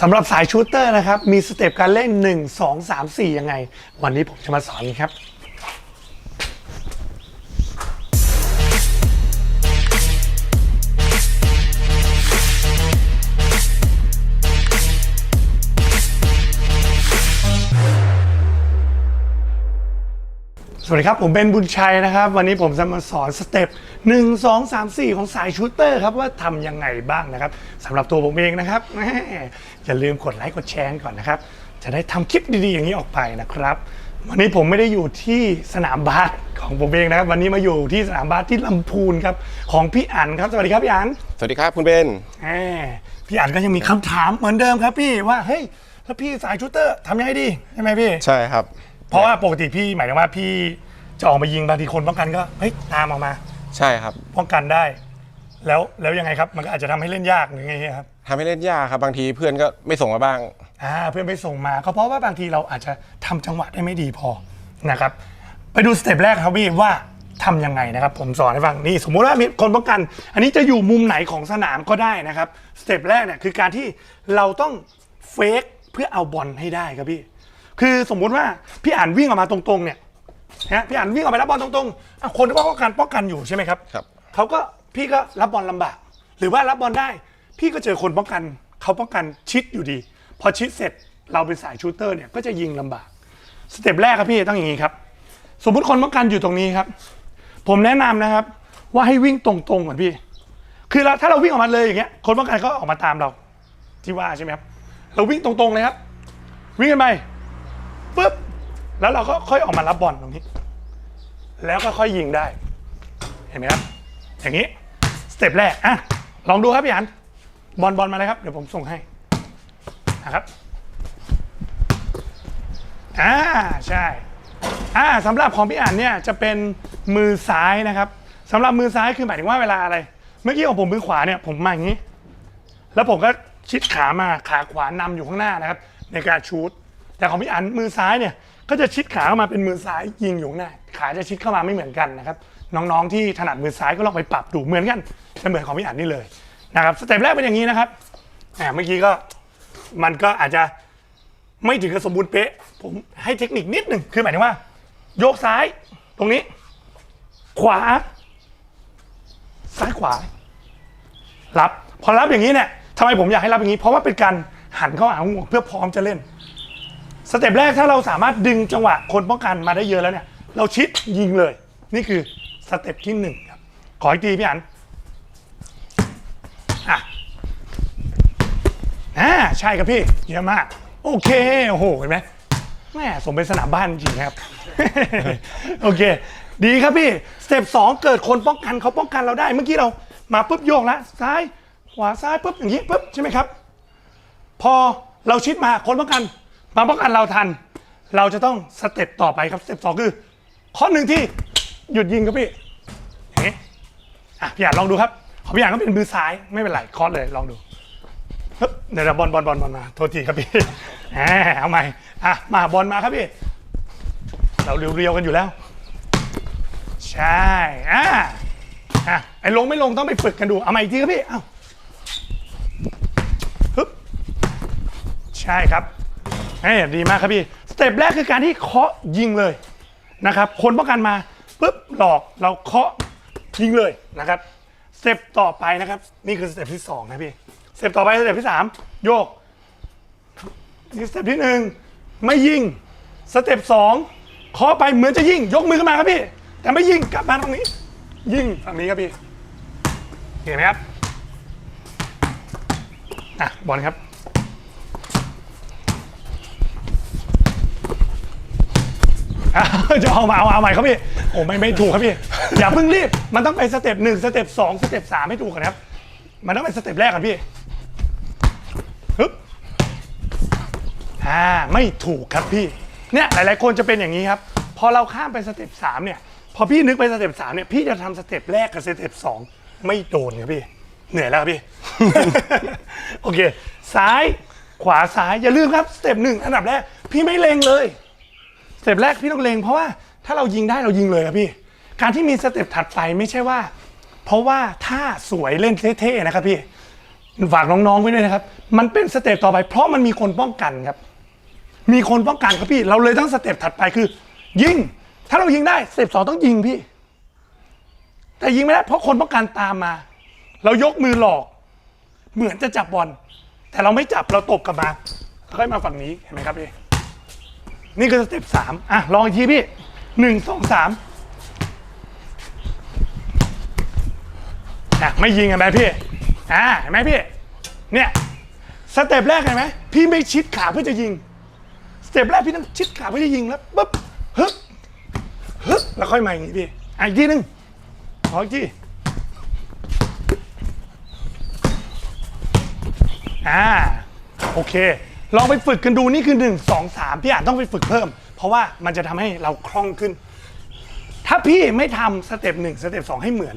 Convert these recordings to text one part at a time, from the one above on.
สำหรับสายชูเตอร์นะครับ มีสเต็ปการเล่น 1 2 3 4 ยังไง วันนี้ผมจะมาสอนครับ สวัสดีครับ ผมเป็นบุญชัยนะครับ วันนี้ผมจะมาสอนสเต็ป1 2 3 4 ของสายชูตเตอร์ครับ ว่าทำยังไงบ้างนะครับสำหรับตัวผมเองนะครับแหมอย่าลืมกดไลค์กดแชร์ก่อนนะครับ จะได้ทำคลิปดีๆอย่างนี้ออกไปนะครับ วันนี้ผมไม่ได้อยู่ที่สนามบาสของผมเองนะครับ วันนี้มาอยู่ที่สนามบาสที่ลำพูนครับของพี่อั๋นครับสวัสดีครับพี่อั๋นสวัสดีครับคุณเบนแหมพี่อั๋นก็ยังมีคำถามเหมือนเดิมครับพี่ว่าเฮ้ยแล้วพี่สายชูตเตอร์ทำยังไงดีใช่ไหมพี่ใช่ครับ เพราะว่าปกติพี่หมายถึงว่าพี่จะออกมายิงบางทีคนป้องกันก็เฮ้ยตามออกมา ใช่ครับป้องกันได้ แล้วแล้วยังไงครับมันก็อาจจะทำให้เล่นยากหรือไงครับทำให้เล่นยากครับ บางทีเพื่อนก็ไม่ส่งมาบ้าง อ่าเพื่อนไปส่งมาก็เพราะว่าบางทีเราอาจจะทำจังหวะได้ไม่ดีพอนะครับ ไปดูสเต็ปแรกครับพี่ว่าทำยังไงนะครับ ผมสอนให้ฟังนี่สมมุติว่ามีคนป้องกัน อันนี้จะอยู่มุมไหนของสนามก็ได้นะครับสเต็ปแรกเนี่ยคือการที่เราต้องเฟกเพื่อเอาบอลให้ได้ครับพี่ คือสมมุติว่าพี่อ่านวิ่งออกมาตรงๆเนี่ยนะพี่อ่านวิ่งออกไปรับบอลตรงๆอะคนที่ป้องกันป้องกันอยู่ใช่ไหมครับครับ เขาก็พี่ก็รับบอลลำบาก หรือว่ารับบอลได้ พี่ก็เจอคนป้องกันเขาป้องกันชิดอยู่ดี พอชิดเสร็จเราเป็นสายชูตเตอร์เนี่ยก็จะยิงลำบากสเต็ปแรกครับพี่ต้องอย่างนี้ครับ สมมุติคนป้องกันอยู่ตรงนี้ครับ ผมแนะนำนะครับ ว่าให้วิ่งตรงๆก่อนพี่ คือเราถ้าเราวิ่งออกมาเลยอย่างเงี้ยคนป้องกันก็ออกมาตามเรา ที่ว่าใช่ไหมครับ เราวิ่งตรงๆเลยครับ วิ่งกันไปปุ๊บ แล้วเราก็ค่อยออกมารับบอลตรงนี้ แล้วก็ค่อยยิงได้ เห็นไหมครับ อย่างนี้สเต็ปแรกอะลองดูครับพี่อันบอลบอลมาเลยครับ เดี๋ยวผมส่งให้นะครับอ่าใช่อ่าสำหรับของพี่อันเนี่ยจะเป็นมือซ้ายนะครับสำหรับมือซ้ายคือหมายถึงว่าเวลาอะไร เมื่อกี้ของผมมือขวาเนี่ยผมมาอย่างนี้ แล้วผมก็ชิดขามาขาขวานำอยู่ข้างหน้านะครับ ในการชูตแต่ของพี่อันมือซ้ายเนี่ย ก็จะชิดขาเข้ามาเป็นมือซ้ายยิงอยู่ข้างหน้าขาจะชิดเข้ามาไม่เหมือนกันนะครับ น้องๆที่ถนัดมือซ้ายก็ลองไปปรับดูเหมือนกันจะเหมือนของพี่อันนี่เลยนะครับสเต็ปแรกเป็นอย่างนี้นะครับอ่าเมื่อกี้ก็มันก็อาจจะไม่ถึงกับสมบูรณ์เป๊ะ ผมให้เทคนิคนิดหนึ่งคือหมายถึงว่า โยกซ้ายตรงนี้ ขวา ซ้ายขวา รับ พอรับอย่างนี้เนี่ยทำไมผมอยากให้รับอย่างนี้ เพราะว่าเป็นการหันเข้าหาห่วเพื่อพร้อมจะเล่น สเต็ปแรกถ้าเราสามารถดึงจังหวะคนป้องกันมาได้เยอะแล้วเนี่ย เราชิดยิงเลย นี่คือสเต็ปที่หนึ่งครับ ขออีกทีพี่อันอะอ่าใช่ครับพี่ เยอะมาก โอเค โอ้โห เห็นไหมแม่สมเป็นสนามบ้านจริงครับ โอเค ดีครับพี่ สเต็ปสองเกิดคนป้องกันเขาป้องกันเราได้ เมื่อกี้เรามาปุ๊บโยกแล้วซ้าย ขวาซ้ายปุ๊บอย่างนี้ปุ๊บใช่ไหมครับ พอเราชิดมาคนป้องกัน มาป้องกันเราทัน เราจะต้องสเต็ปต่อไปครับสเต็ปสองคือ ข้อหนึ่งที่หยุดยิงครับพี่อย่างนี้อะพี่อ่านลองดูครับขอพี่อ่านก็เป็นมือซ้ายไม่เป็นไรคอร์สเลยลองดูฮึบเดี๋ยวบอลบอลบอลบอลมาโทษทีครับพี่แหมเอาใหม่อะมาบอลมาครับพี่ เราเรียวๆกันอยู่แล้ว ใช่อะอะไอ้ลงไม่ลงต้องไปฝึกกันดูเอาใหม่อีกทีครับพี่เอ้าฮึบใช่ครับ เอ้ดีมากครับพี่ สเต็ปแรกคือการที่เคาะยิงเลยนะครับ คนป้องกันมาปุ๊บหลอกเราเคาะยิงเลยนะครับ สเต็ปต่อไปนะครับ นี่คือสเต็ปที่สองนะพี่ สเต็ปต่อไปสเต็ปที่สามโยกนี่สเต็ปที่หนึ่งไม่ยิง สเต็ปสองเคาะไปเหมือนจะยิง ยกมือขึ้นมาครับพี่ แต่ไม่ยิงกลับมาตรงนี้ ยิงฝั่งนี้ครับพี่ เห็นไหมครับอะบอลครับ อะจะเอามาเอาเอาใหม่ครับพี่โอ้ไม่ไม่ถูกครับพี่ อย่าเพิ่งรีบ มันต้องไปสเต็ปหนึ่งสเต็ปสองสเต็ปสามให้ถูกก่อนครับ มันต้องเป็นสเต็ปแรกก่อนพี่ฮึบอ่าไม่ถูกครับพี่เนี่ยหลาย ๆ คนจะเป็นอย่างนี้ครับ พอเราข้ามไปสเต็ปสามเนี่ย พอพี่นึกไปสเต็ปสามเนี่ยพี่จะทำสเต็ปแรกกับสเต็ปสองไม่โดนครับพี่ เหนื่อยแล้วครับพี่ โอเค ซ้ายขวาซ้ายอย่าลืมครับสเต็ปหนึ่งอันดับแรก พี่ไม่เลงเลย เต็ปแรกพี่ต้องเลงเพราะว่าถ้าเรายิงได้เรายิงเลยครับพี่ การที่มีสเต็ปถัดไปไม่ใช่ว่า เพราะว่าถ้าสวยเล่นเท่ๆนะครับพี่ฝากน้องๆไว้ด้วยนะครับ มันเป็นสเต็ปต่อไป เพราะมันมีคนป้องกันครับ มีคนป้องกันครับพี่ เราเลยต้องสเต็ปถัดไปคือ ยิง ถ้าเรายิงได้สเต็ปสองต้องยิงพี่ แต่ยิงไม่ได้เพราะคนป้องกันตามมา เรายกมือหลอก เหมือนจะจับบอลแต่เราไม่จับเราตบกลับมาค่อยมาฝั่งนี้เห็นไหมครับพี่ นี่คือสเต็ปสามอะ ลองอีกทีพี่หนึ่งสองสามอะ ไม่ยิงเห็นไหมพี่ อ่าเห็นไหมพี่ เนี่ย สเต็ปแรกเห็นไหม พี่ไม่ชิดขาเพื่อจะยิง สเต็ปแรกพี่ต้องชิดขาเพื่อจะยิงแล้วปุ๊บฮึบฮึบแล้วค่อยมาอย่างนี้พี่อะอีกทีหนึงขออีกทีอ่า โอเค ลองไปฝึกกันดูนี่คือ1 2 3พี่อานต้องไปฝึกเพิ่ม เพราะว่ามันจะทำให้เราคล่องขึ้น ถ้าพี่ไม่ทำสเต็ปหนึ่งสเต็ปสองให้เหมือน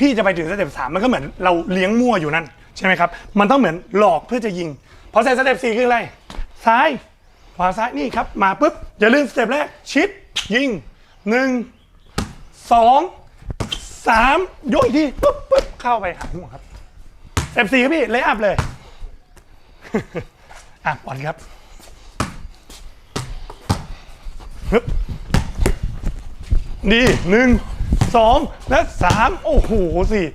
พี่จะไปถึงสเต็ปสามมันก็เหมือนเราเลี้ยงมั่วอยู่นั่นใช่ไหมครับ มันต้องเหมือนหลอกเพื่อจะยิงพอใส่สเต็ปสี่คืออะไร ซ้ายขวาซ้ายนี่ครับ มาปุ๊บ อย่าลืมสเต็ปแรกชิด ยิงหนึ่งสองสามยกอีกทีปุ๊บปุ๊บเข้าไปหาหัวครับสเต็ปสี่ครับพี่เลยอัพเลย อะบอลครับฮึบดีหนึ่งสองและสามโอ้โหสี่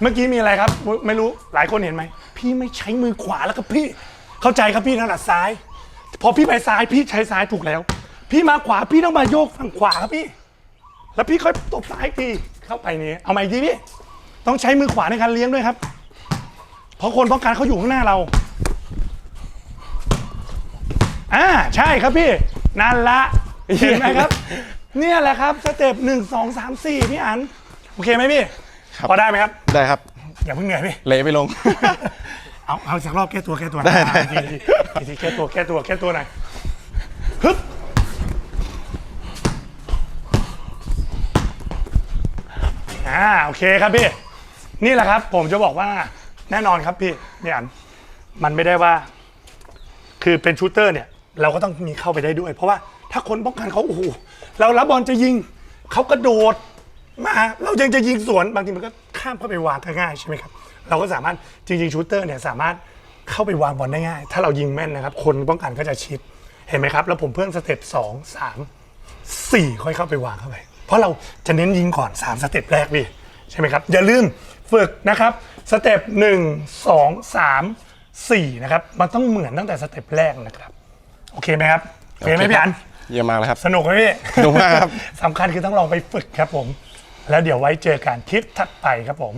เมื่อกี้มีอะไรครับ ไม่รู้หลายคนเห็นไหม พี่ไม่ใช้มือขวาแล้วครับพี่เข้าใจครับพี่ถนัดซ้าย พอพี่ไปซ้ายพี่ใช้ซ้ายถูกแล้ว พี่มาขวาพี่ต้องมาโยกฝั่งขวาครับพี่ แล้วพี่ค่อยตบซ้ายอีกทีเข้าไปนี่เอาใหม่อีกทีพี่ต้องใช้มือขวาในการเลี้ยงด้วยครับ เพราะคนป้องกันเขาอยู่ข้างหน้าเรา อ่าใช่ครับพี่นั่นละเห็นไหมครับ เนี่ยแหละครับสเต็ปหนึ่งสองสามสี่พี่อันโอเคไหมพี่ครับ พอได้ไหมครับ ได้ครับ อย่าเพิ่งเหนื่อยพี่ เละไปลง เอาเอาสักรอบแก้ตัวแก้ตัวได้ได้ ทีทีทีทีแก้ตัวแก้ตัวแก้ตัวหน่อยฮึบอ่าโอเคครับพี่ นี่แหละครับ ผมจะบอกว่าแน่นอนครับพี่พี่อันมันไม่ได้ว่า คือเป็นชูตเตอร์เนี่ย เราก็ต้องมีเข้าไปได้ด้วย เพราะว่าถ้าคนป้องกันเขาโอ้โหเรารับบอลจะยิงเขากระโดดมาเรายังจะยิงสวนบางทีมันก็ข้ามเข้าไปวางก็ง่ายใช่ไหมครับเราก็สามารถจริงๆชูเตอร์เนี่ยสามารถเข้าไปวางบอลได้ง่าย ถ้าเรายิงแม่นนะครับ คนป้องกันก็จะชิดเห็นไหมครับ แล้วผมเพิ่มสเต็ปสองสามสี่ค่อยเข้าไปวางเข้าไป เพราะเราจะเน้นยิงก่อนสามสเต็ปแรกพี่ใช่ไหมครับ อย่าลืมฝึกนะครับสเต็ปหนึ่งสองสามสี่นะครับมันต้องเหมือนตั้งแต่สเต็ปแรกนะครับ อเคไหมครับโอเคไหมพี่อันเยี่ยมมากเลยครับสนุกไหมพี่สนุกมากครับสำคัญคือต้องลองไปฝึกครับผม แล้วเดี๋ยวไว้เจอกันคลิปถัดไปครับผม